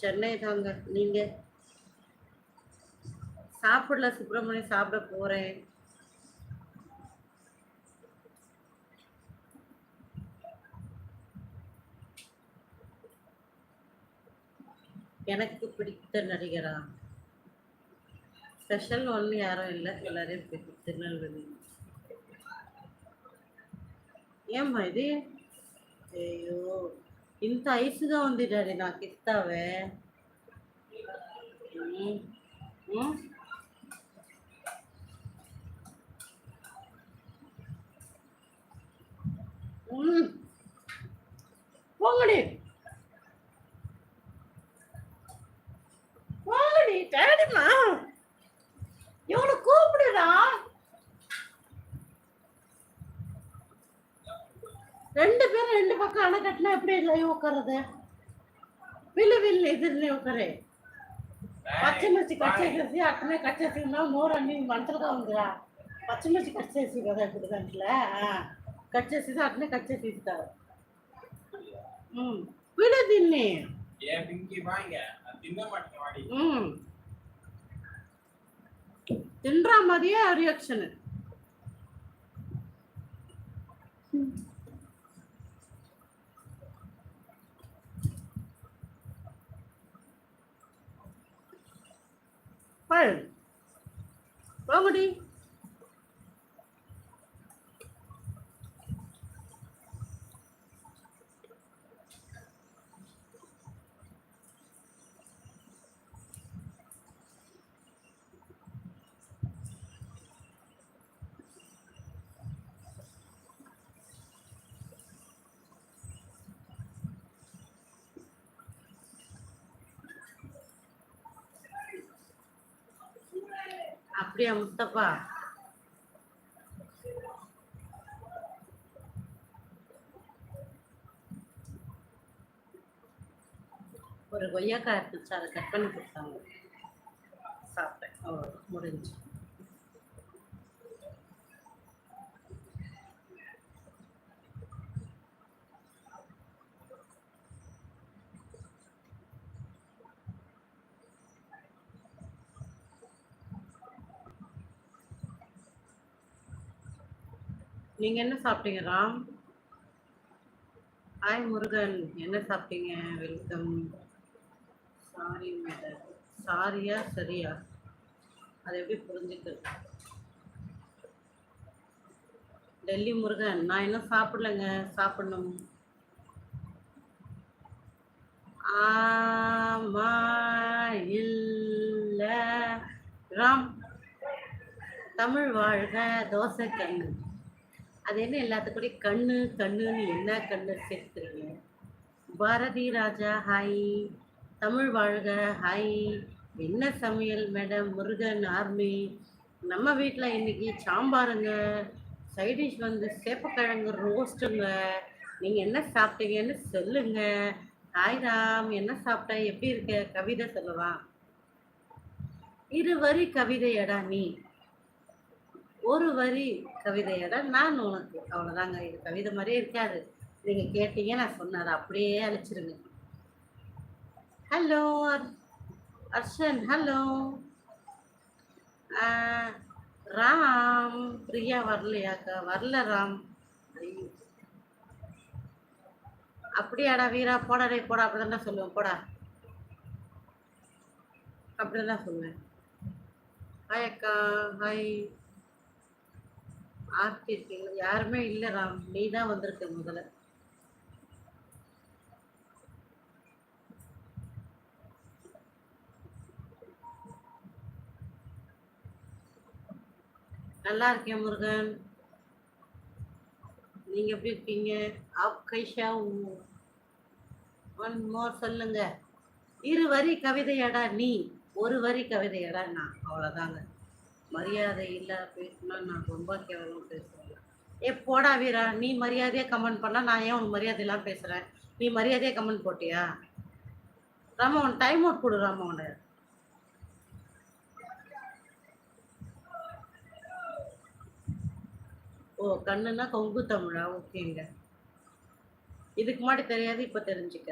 சென்னை தாங்க. நீங்க சாப்பிடல சுப்பிரமணியம் சாப்பிட போறேன். எனக்கு பிடித்த நடிகரா? ஸ்பெஷல் ஒன்று யாரும் இல்லை. எல்லாரையும் பிடிக்கும் திருநெல்வேலி. ஏம்மா இது? ஐயோ. ఇంత ఐస్గా ఉంది డాడీ నాకు ఇస్తావే ఉమ్, ரெண்டு பேரும் ரெண்டு பக்கம் அணை கட்டினா எப்படி இல்லை உட்கார்றது? வில்லு வில்லு இதுலயே உட்காரு. பச்சைமிர்ச்சி கச்சேசி அத்தனை கச்சேசினா நூறு அண்ணி மனசுல தான் வந்துடா பச்சைமிர்ச்சி கச்சேசி கதை இப்படிதான்ல கச்சேசி தான் அத்தனை கச்சேசி இருக்காது ம். வச்சு தின்னி ஏன் பிங்கி வாங்க? தின்ன மாட்டேன் வாடி. தின்ற மாதிரியே ரியாக்ஷனு பழனி. போங்கடி அப்படியா முஸ்தபா ஒரு கொய்யாக்காய் இருந்துச்சு அதை கட் பண்ணி கொடுத்தாங்க சாப்பிட்டேன் அவ்வளோ முடிஞ்சு நீங்க என்ன சாப்பிட்டீங்க ராம்? ஹாய் முருகன். என்ன சாப்பிட்டீங்க? வெல்கம். சாரி மேடம் சாரியா சரியா? அது எப்படி புரிஞ்சுக்கிறது? டெல்லி முருகன் நான் இன்னும் சாப்பிடலங்க. சாப்பிடணும். ஆமா இல்ல. ராம் தமிழ் வாழ்க தோசை கண்ணு அது என்ன எல்லாத்துக்கூடயும் கண்ணு கண்ணுன்னு என்ன கண்ணு சேர்த்துறீங்க பாரதி ராஜா ஹாய். தமிழ் வாழ்க ஹாய். என்ன சமையல் மேடம்? முருகன் ஆர்மி. நம்ம வீட்டில் இன்னைக்கு சாம்பாருங்க. சைடிஷ் வந்து சேப்பக்கிழங்கு ரோஸ்ட்டுங்க. நீங்கள் என்ன சாப்பிட்டீங்கன்னு சொல்லுங்க. ஹாய் ராம் என்ன சாப்பிட்ட? எப்படி இருக்க? கவிதை சொல்லவா? இரு வரி கவிதையடா நீ. ஒரு வரி கவிதையோட நான் உனக்கு அவ்வளோதாங்க இது கவிதை மாதிரியே இருக்காது. நீங்கள் கேட்டீங்க நான் சொன்னதை அப்படியே அழைச்சிருங்க. ஹலோ அர்ஷன் ஹலோ ராம் பிரியா வரலையாக்கா? வரல ராம். ஐயோ. அப்படியாடா வீரா போடா டேய் போடா. அப்படிதான் சொல்லுவேன் போடா. அப்படிதான் சொல்லுவேன். ஹாய் அக்கா ஹாய் ஆர்த்தி இருக்கீங்களா யாருமே இல்லை ராம். நீ தான் வந்திருக்க முதல்ல. நல்லா இருக்கேன் முருகன். நீங்க எப்படி இருக்கீங்க? ஆப் கைஷா ஒன் மோர் சொல்லுங்க. இரு வரி கவிதையடா நீ. ஒரு வரி கவிதையடா நான். அவ்வளோதாங்க மரியாதை இல்லை பேசினா நான் ரொம்ப கேவலமாக பேசுவேன். ஏ போடா வீரா நீ மரியாதையாக கமெண்ட் பண்ணால் நான் ஏன் உனக்கு மரியாதையெல்லாம் பேசுகிறேன் நீ மரியாதையாக கமெண்ட் போட்டியா? ராமா உன் டைம் அவுட் கொடு ராமா உன ஓ கண்ணுன்னா கொங்கு தமிழா? ஓகேங்க. இதுக்கு முன்னாடி தெரியாது இப்போ தெரிஞ்சுக்க.